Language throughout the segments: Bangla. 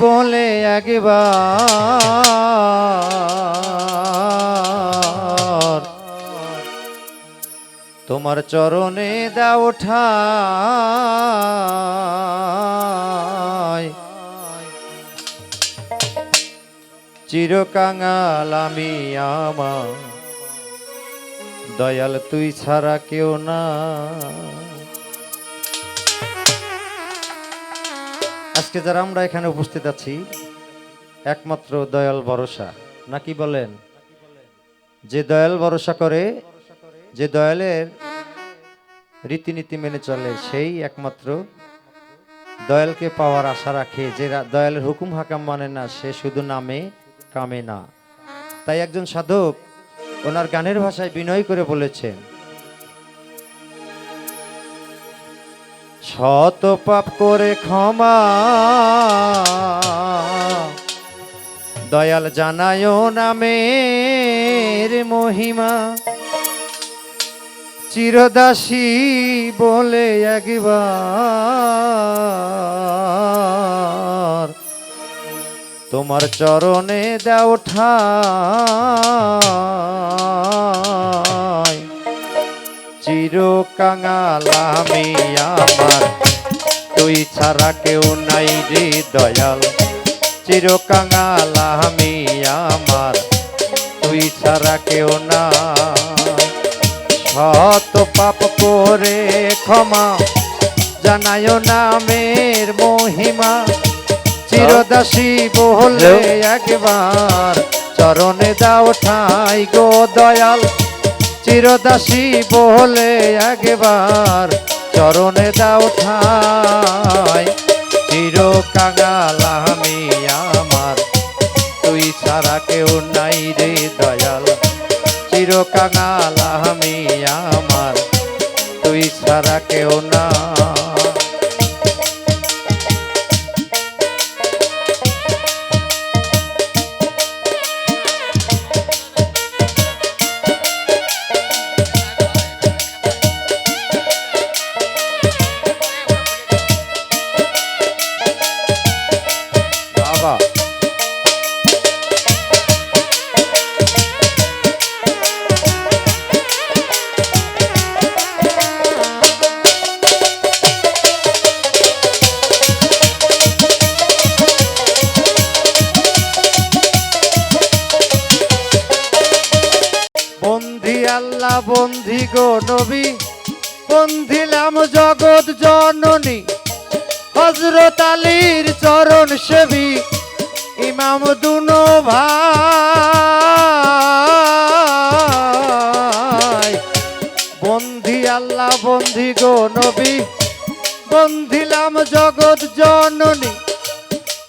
বলে একবার তোমার চরণে দাও ঠাই। চিরকাঙাল আমি আমার দয়াল তুই ছাড়া কেউ না আজকে যারা আমরা এখানে উপস্থিত আছি, একমাত্র দয়াল ভরসা। নাকি বলেন? যে দয়াল ভরসা করে, যে দয়ালের রীতিনীতি মেনে চলে, সেই একমাত্র দয়ালকে পাওয়ার আশা রাখে। যে দয়ালের হুকুম হাকাম মানে না, সে শুধু নামে, কামে না। তাই একজন সাধক ওনার গানের ভাষায় বিনয় করে বলেছেন শত পাপ করে ক্ষমা। দয়াল জানায় নামের মহিমা। চিরদাসী বলে একবার। তোমার চরণে দাও চির কাঙাল আমি আমার। তুই ছাড়া কেউ নাই রে দয়াল। চির কাঙাল আমি আমার। তুই ছাড়া কেউ না শত পাপ করে ক্ষমা জানায় নামের মহিমা। চিরদাসী বহলে একবার চরণে দাও ঠাই গো দয়াল। চিরদাসী বলে একবার চরণে দাও ঠাই। চির কাঙাল আমি আমার, তুই ছাড়া কেউ নাই রে দয়াল। চির কাঙাল আমি আমার, তুই ছাড়া কেউ না বন্ধি গো নবী, বন্ধিলাম জগৎ জননী হজরত আলীর চরণ সেবী, ইমাম দুনো ভাই। বন্ধি আল্লাহ, বন্ধি গো নবী, বন্ধিলাম জগৎ জননী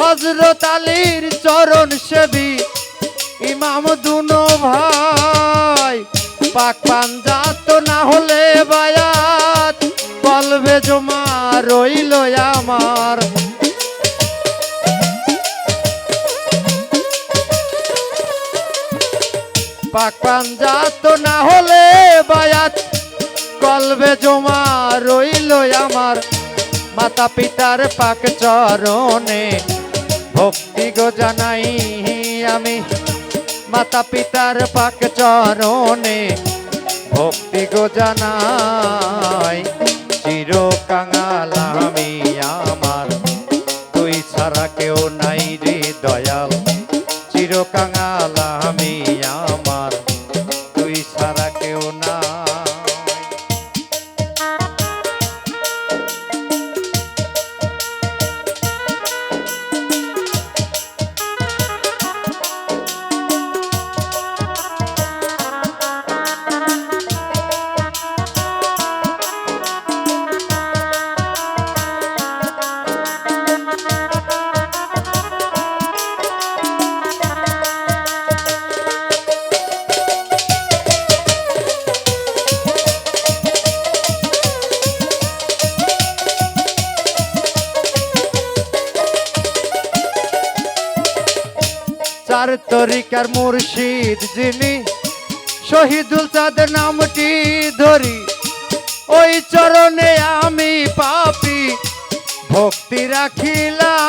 হজরত আলীর চরণ সেবী, ইমাম দুনো ভাই। পাক পাঞ্জাত না হলে বায়াত বলবে জমা রইল আমার। পাক পাঞ্জাত না হলে বায়াত কলবে জমা রইল আমার। মাতা পিতার পাক চরণে ভক্তি গো জানাই আমি। মাতা পিতার পাক চরণে ভক্তি গো জানাই চির কাঙাল তরিকার মুর্শিদ যিনি শহীদুল তাদের নামটি ধরি, ওই চরণে আমি পাপি, ভক্তি রাখিলাম।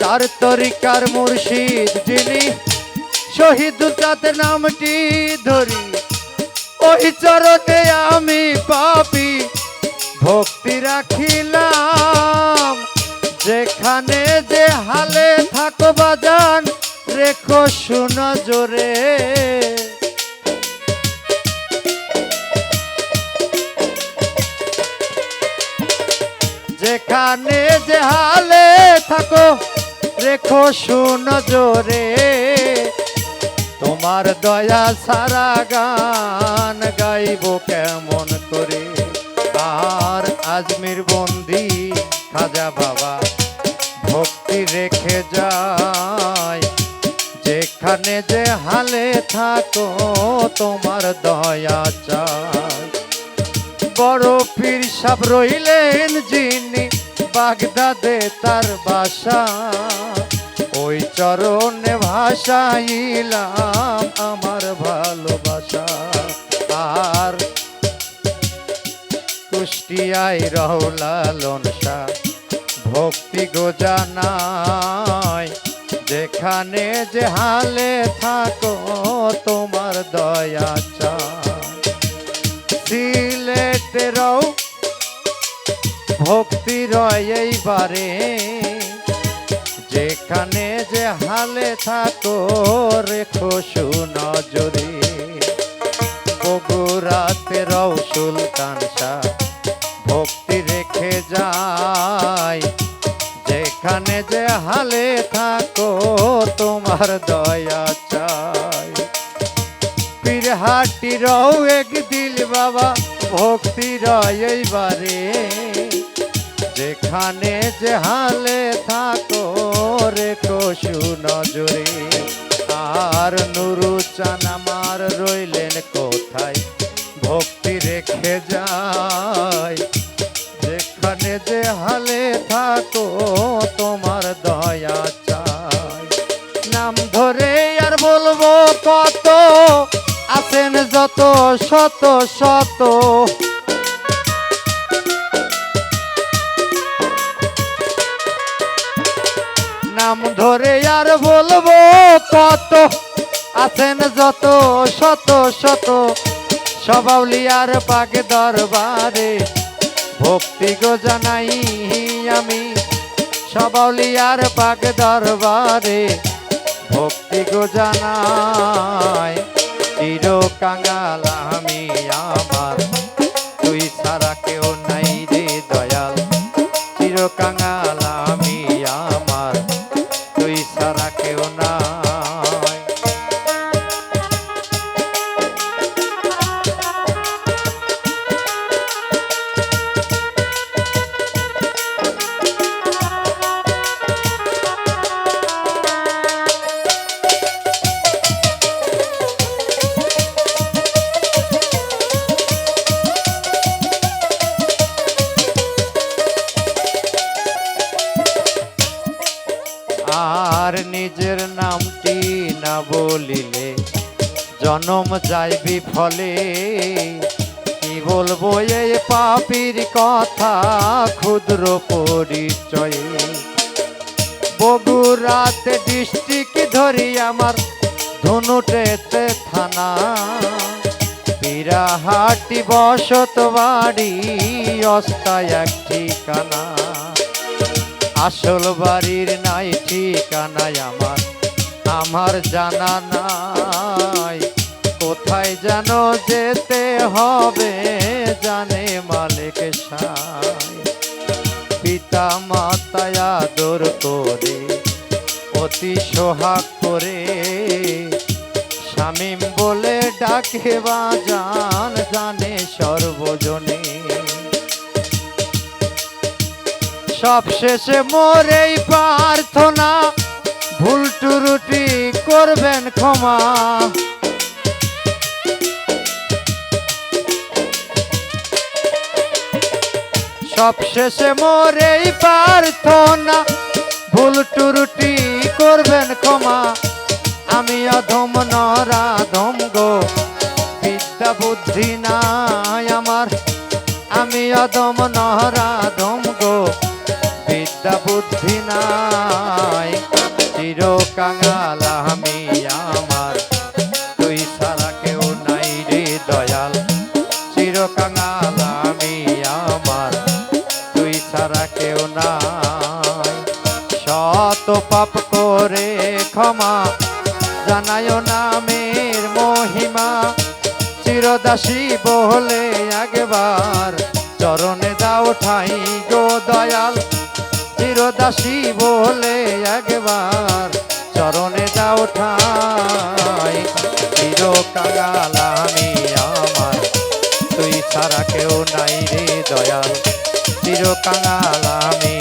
চার তরিকার মুর্শিদ যিনি শহীদুল তাদের নামটি ধরি, ওই চরণে আমি পাপি, ভক্তি রাখিলাম। যেখানে যে হালে থাকো বাজান, রেখো শুনো জোরে যেখানে যে হালে থাকো, রেখো শুনো জোরে তোমার দয়া সারা গান গাইব কেমন? যেখানে যে হালে থাকো, তোমার দয়া চাই। বড় পীর সাব রইলেন যিনি বাগদাদে তার বাসা। ওই চরণে ভাসাইলাম আমার ভালোবাসা। আর কুষ্টিয়ায় রহলালন শাহ ভক্তি গোজানায় যেখানে যে হালে থাকো, তোমার দয়া চায় সিলেটেরও ভক্তি রয় এইবারে। যেখানে যে হালে থাকো, রেখো সুনজরে। বগুড়াতে রও সুলতান শাহ, ভক্তি রেখে যায় যেখানে যে হালে থাকো তোমার দয়া চাই। পীরহাটি রও এক দিল বাবা, ভক্তি এইবারে। যেখানে যে হালে থাকো রে রেখো সুনজরে আর নুরু চান আমার রইলেন কোথায়? ভক্তি রেখে যায় যেখানে যে হালে শত শত। নাম ধরে আর বলব কত, আছেন যত, শত শত। সবাউলিয়ার পাকে দরবারে ভক্তি গো জানাই আমি। সবাউলিয়ার পাকে দরবারে ভক্তি গো জানাই। চির কাঙ্গাল আমি আমার তুই সারা কেউ নাই না বলিলে, জনম যায় বিফলে। কি বলব এই পাপির কথা, ক্ষুদ্র পরিচয়ে। বগুড়াতে ডিস্ট্রিক্ট ধরি আমার ধনুটেতে থানা। বিরাহাটি বসত বাড়ি অস্তায় এক ঠিকানা। আসল বাড়ির নাই ঠিকানায় আমার আমার জানা নাই। কোথায় যেন যেতে হবে জানে মালিক সাই। পিতা মাতায় আদর করে, অতি সোহাগ করে, শামিম বলে ডাকে বা জান জানে সর্বজনে। সব শেষে মোরেই প্রার্থনা ভুল টুরুটি করবেন ক্ষমা। সব শেষে মোরেই প্রার্থনা ভুল টুরুটি করবেন ক্ষমা। আমি অধম নরাধম গো, বিদ্যা বুদ্ধি নাই আমার। আমি অদম নহরাধম গো, বিদ্যা বুদ্ধি নাই। চির কাঙাল আমি আমার তুই ছাড়া কেউ নাই রে দয়াল চির কাঙাল আমি আমার তুই ছাড়া কেউ নাই শত পাপ করে ক্ষমা জানায় নামের মহিমা চিরদাসী বহলে একবার চরণে দাও ঠাই গো দয়াল চিরদাসী বলে একবার চরণে দাও ঠাই। চির কাঙাল আমি আমার, তুই ছাড়া কেউ নাই রে দয়াল। চির কাঙাল আমি